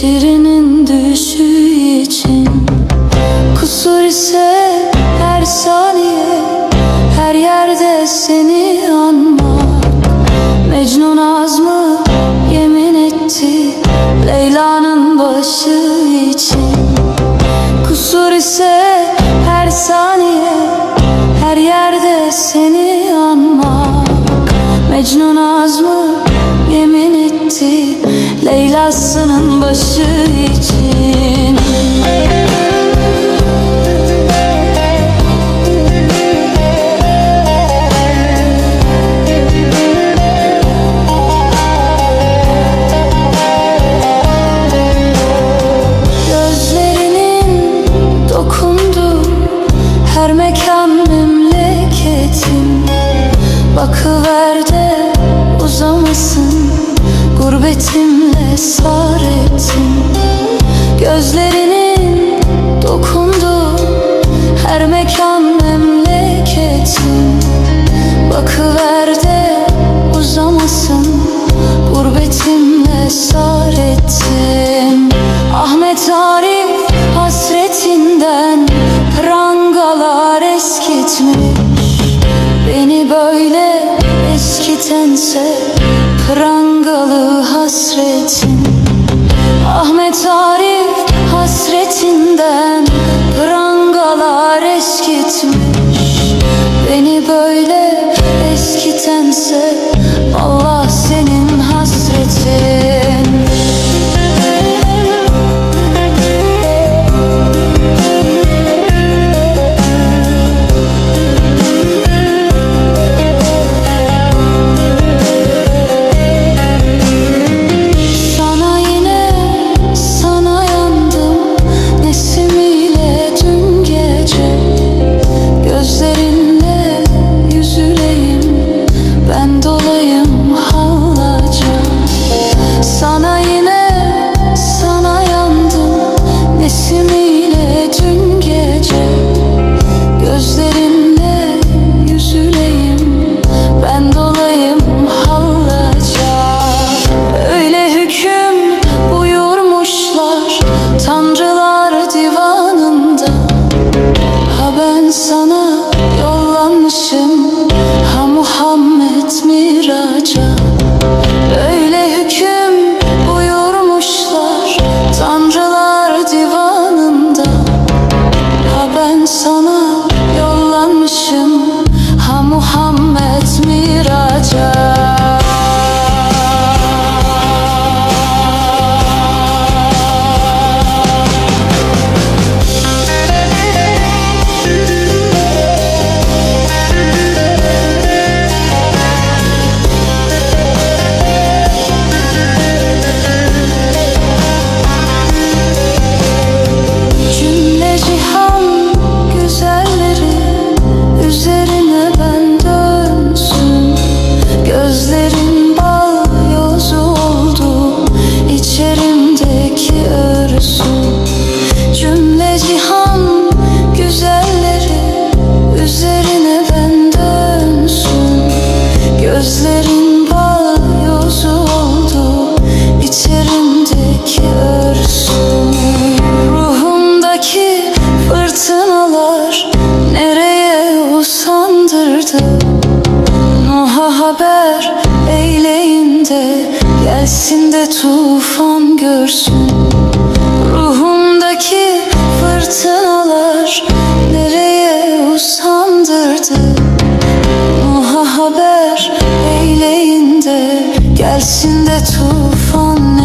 geçirir cesaretin Gözlerinin dokundu her mekan memleketin. Bakıver de uzamasın gurbetim esaretin Ahmet Arif Nefse prangalı hasretin Ahmet Arif hasretinden Prangalar eskitmiş. Tanrılar divanında. Ha ben sana yollanmışım. Sesinde tufan görsün. Ruhumdaki fırtınalar Nereye usandırdı? Muha haber eyleyinde Gelsin de tufan